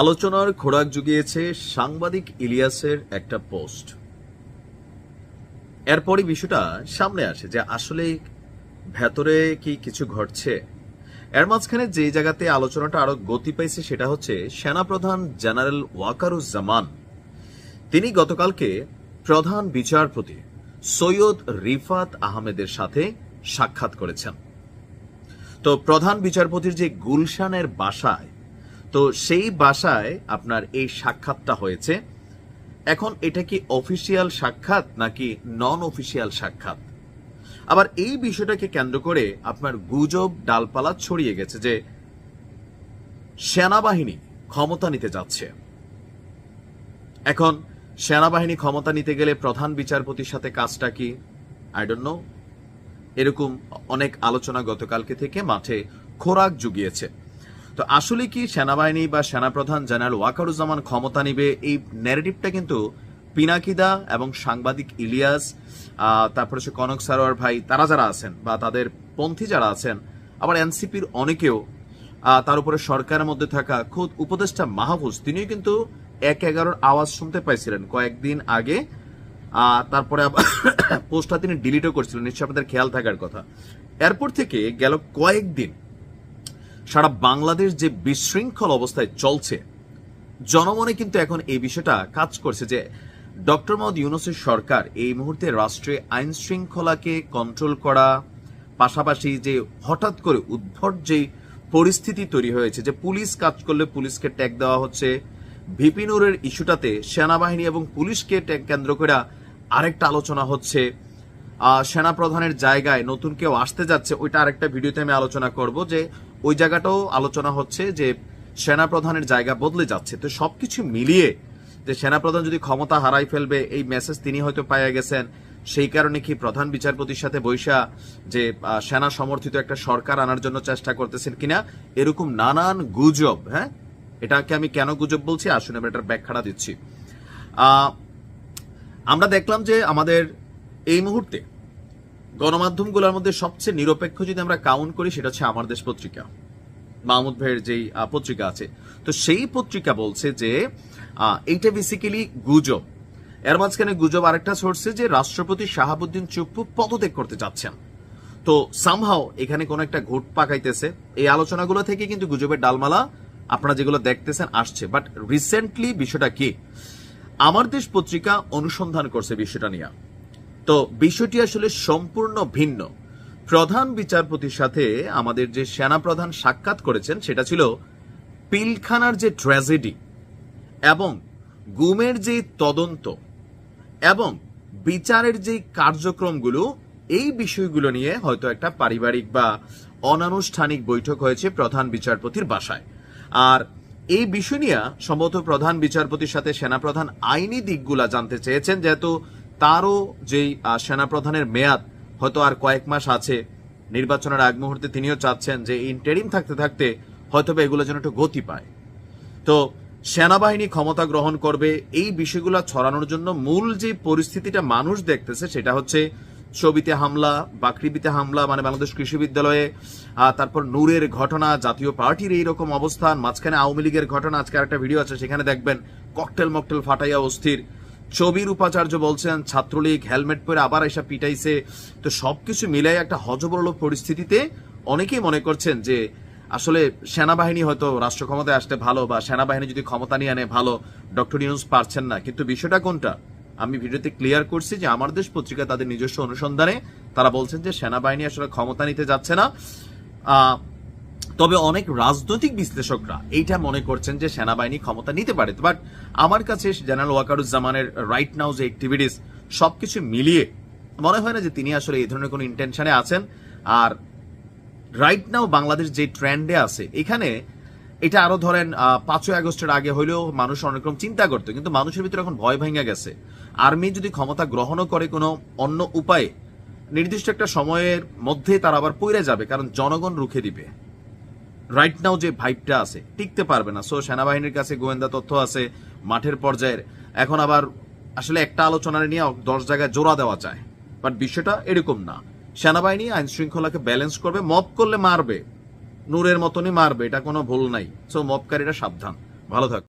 আলোচনার খোরাক জুগিয়েছে সাংবাদিক ইলিয়াসের একটা পোস্ট। এরপরই বিষয়টা সামনে আসে যে আসলে ভেতরে কি কিছু ঘটছে। এর মাঝখানে যে জায়গাতে আলোচনাটা আরও গতি পাইছে সেটা হচ্ছে সেনাপ্রধান জেনারেল ওয়াকারুজ্জামান। তিনি গতকালকে প্রধান বিচারপতি সৈয়দ রিফাত আহমেদের সাথে সাক্ষাৎ করেছেন। তো প্রধান বিচারপতির যে গুলশানের বাসায় তো সেই বাসায় আপনার এই সাক্ষাৎটা হয়েছে। এখন এটা কি অফিসিয়াল সাক্ষাৎ নাকি নন অফিসিয়াল সাক্ষাৎ? আবার এই বিষয়টাকে কেন্দ্র করে আপনার গুজব ডালপালা ছড়িয়ে গেছে যে সেনাবাহিনী ক্ষমতা নিতে যাচ্ছে। এখন সেনাবাহিনী ক্ষমতা নিতে গেলে প্রধান বিচারপতির সাথে কাজটা কি? আই ডোন্ট নো এরকম অনেক আলোচনা গতকালকে থেকে মাঠে খোরাক জুগিয়েছে। তো আসলে কি সেনাবাহিনী বা সেনাপ্রধান জেনারেল ওয়াকারুজ্জামান ক্ষমতা নিবে? এই ন্যারেটিভটা কিন্তু পিনাকিদা এবং সাংবাদিক ইলিয়াস তারপরে সে কনক সারোয়ার ভাই, তারা যারা আছেন বা তাদের পন্থী যারা আছেন, আবার এনসিপির অনেকেও তার উপরে সরকারের মধ্যে থাকা খোদ উপদেষ্টা মাহফুজ, তিনিও কিন্তু এক এগারোর আওয়াজ শুনতে পাইছিলেন কয়েকদিন আগে। তারপরে পোস্টটা তিনি ডিলিটও করছিলেন নিশ্চয় আপনাদের খেয়াল থাকার কথা। এরপর থেকে গেল কয়েকদিন সারা বাংলাদেশ যে বিশৃঙ্খল অবস্থায় চলছে জনমনে কিন্তু এখন এই বিষয়টা কাজ করছে যে ডক্টর মোহাম্মদ ইউনুসের সরকার এই মুহূর্তে রাষ্ট্রে আইন শৃঙ্খলাকে কন্ট্রোল করা পাশাপাশি যে হঠাৎ করে উদ্ভট যে পরিস্থিতি তৈরি হয়েছে যে পুলিশ কাজ করলে পুলিশকে ট্যাগ দেওয়া হচ্ছে ভিপিনুরের ইস্যুটাতে সেনাবাহিনী এবং পুলিশকে ট্যাগ কেন্দ্র করে আরেকটা আলোচনা হচ্ছে। আহ, সেনাপ্রধানের জায়গায় নতুন কেউ আসতে যাচ্ছে ওইটা আরেকটা ভিডিওতে আমি আলোচনা করব যে ওই জায়গাটাও আলোচনা হচ্ছে যে সেনাপ্রধানের জায়গা বদলে যাচ্ছে। তো সবকিছু মিলিয়ে যে সেনাপ্রধান যদি ক্ষমতা হারাই ফেলবে, এই মেসেজ তিনি হয়তো পাইয়া গেছেন। সেই কারণে কি প্রধান বিচারপতির সাথে বৈশা যে সেনা সমর্থিত একটা সরকার আনার জন্য চেষ্টা করতেছেন কিনা, এরকম নানান গুজব হ্যাঁ? এটাকে আমি কেন গুজব বলছি? আসুন আমি এটার ব্যাখ্যাটা দিচ্ছি। আমরা দেখলাম যে আমাদের এই মুহূর্তে গণমাধ্যমগুলোর মধ্যে সবচেয়ে নিরপেক্ষ যদি আমরা কাউন্ট করি, সেটা হচ্ছে আমার দেশ পত্রিকা। মাহমুদ ভাইয়ের যেই পত্রিকা আছে। তো সেই পত্রিকা বলছে যে এইটা বেসিক্যালি গুজব। এর মাঝখানে গুজব আরেকটা ছড়ছে যে রাষ্ট্রপতি শাহাবুদ্দিন চুপ্পু পদত্যাগ করতে যাচ্ছেন। তো সামহাও এখানে কোন একটা ঘুট পাকাইতেছে। এই আলোচনাগুলো থেকে কিন্তু গুজবের ডালমালা আপনারা যেগুলো দেখতেছেন আসছে। বাট রিসেন্টলি বিষয়টা কি? আমার দেশ পত্রিকা অনুসন্ধান করছে বিষয়টা নিয়ে। তো বিষয়টি আসলে সম্পূর্ণ ভিন্ন। প্রধান বিচারপতির সাথে আমাদের যে সেনাপ্রধান সাক্ষাৎ করেছেন সেটা ছিল পিলখানার যে ট্র্যাজেডি এবং গুমের যে তদন্ত এবং বিচারের যে কার্যক্রমগুলো, এই বিষয়গুলো নিয়ে হয়তো একটা পারিবারিক বা অনানুষ্ঠানিক বৈঠক হয়েছে প্রধান বিচারপতির বাসায়। আর এই বিষয় নিয়ে সম্ভবত প্রধান বিচারপতির সাথে সেনাপ্রধান আইনি দিকগুলা জানতে চেয়েছেন, যেহেতু তারও যেই সেনাপ্রধানের মেয়াদ হয়তো আর কয়েক মাস আছে, নির্বাচনের আগ মুহূর্তে তিনিও চাচ্ছেন যে ইন্টারিম থাকতে থাকতে হয়তো এগুলো যেন একটু গতি পায়। তো সেনাবাহিনী ক্ষমতা গ্রহণ করবে, এই বিষয়গুলো ছড়ানোর জন্য মূল যে পরিস্থিতিটা মানুষ দেখতেছে সেটা হচ্ছে ছবিতে হামলা বাকরিবিতে হামলা মানে বাংলাদেশ কৃষি বিদ্যালয়ে তারপর নূরের ঘটনা, জাতীয় পার্টির এইরকম অবস্থান, মাঝখানে আওয়ামী লীগের ঘটনা, আজকে একটা ভিডিও আছে, সেখানে দেখবেন ককটেল মকটেল ফাটাইয়া অস্থির। ছবির উপাচার্য বলছেন, ছাত্রলীগ হেলমেট পরে আবার এসব পিটাইছে। তো সবকিছু মিলাই একটা হজবরল পরিস্থিতিতে অনেকেই মনে করছেন যে আসলে সেনাবাহিনী হয়তো রাষ্ট্র ক্ষমতায় আসতে ভালো বা সেনাবাহিনী যদি ক্ষমতা নিয়ে আনে ভালো, ডক্টর ইউনুস পারছেন না। কিন্তু বিষয়টা কোনটা? আমি ভিডিওতে ক্লিয়ার করছি যে আমার দেশ পত্রিকা তাদের নিজস্ব অনুসন্ধানে তারা বলছেন যে সেনাবাহিনী আসলে ক্ষমতা নিতে যাচ্ছে না। তবে অনেক রাজনৈতিক বিশ্লেষকরা এইটা মনে করছেন যে সেনাবাহিনী ক্ষমতা নিতে পারে। বাট আমার কাছে জেনারেল ওয়াকারুজ্জামানের রাইট নাও যে অ্যাক্টিভিটিস সবকিছু মিলিয়ে মনে হয় না যে তিনি আসলে এই ধরনের কোনো ইন্টেনশনে আছেন। আর রাইট নাও বাংলাদেশ যে ট্রেন্ডে আছে, এখানে এটা আরও ধরেন পাঁচই আগস্টের আগে হইলেও মানুষ অনেক রকম চিন্তা করতো, কিন্তু মানুষের ভিতরে এখন ভয় ভেঙে গেছে। আর্মি যদি ক্ষমতা গ্রহণও করে কোনো অন্য উপায়ে, নির্দিষ্ট একটা সময়ের মধ্যে তারা আবার পইরে যাবে, কারণ জনগণ রুখে দিবে। রাইট নাও যে ভাইবটা আছে, টিকতে পারবে না। সো সেনাবাহিনীর কাছে গোয়েন্দা তথ্য আছে মাঠের পর্যায়ের। এখন আবার আসলে একটা আলোচনার নিয়ে দশ জায়গায় জোড়া দেওয়া যায়। বাট বিষয়টা এরকম না। সেনাবাহিনী আইন শৃঙ্খলাকে ব্যালেন্স করবে মব করলে মারবে। নূরের মতনই মারবে, এটা কোনো ভুল নাই। সো মবকারীরা সাবধান। ভালো থাক।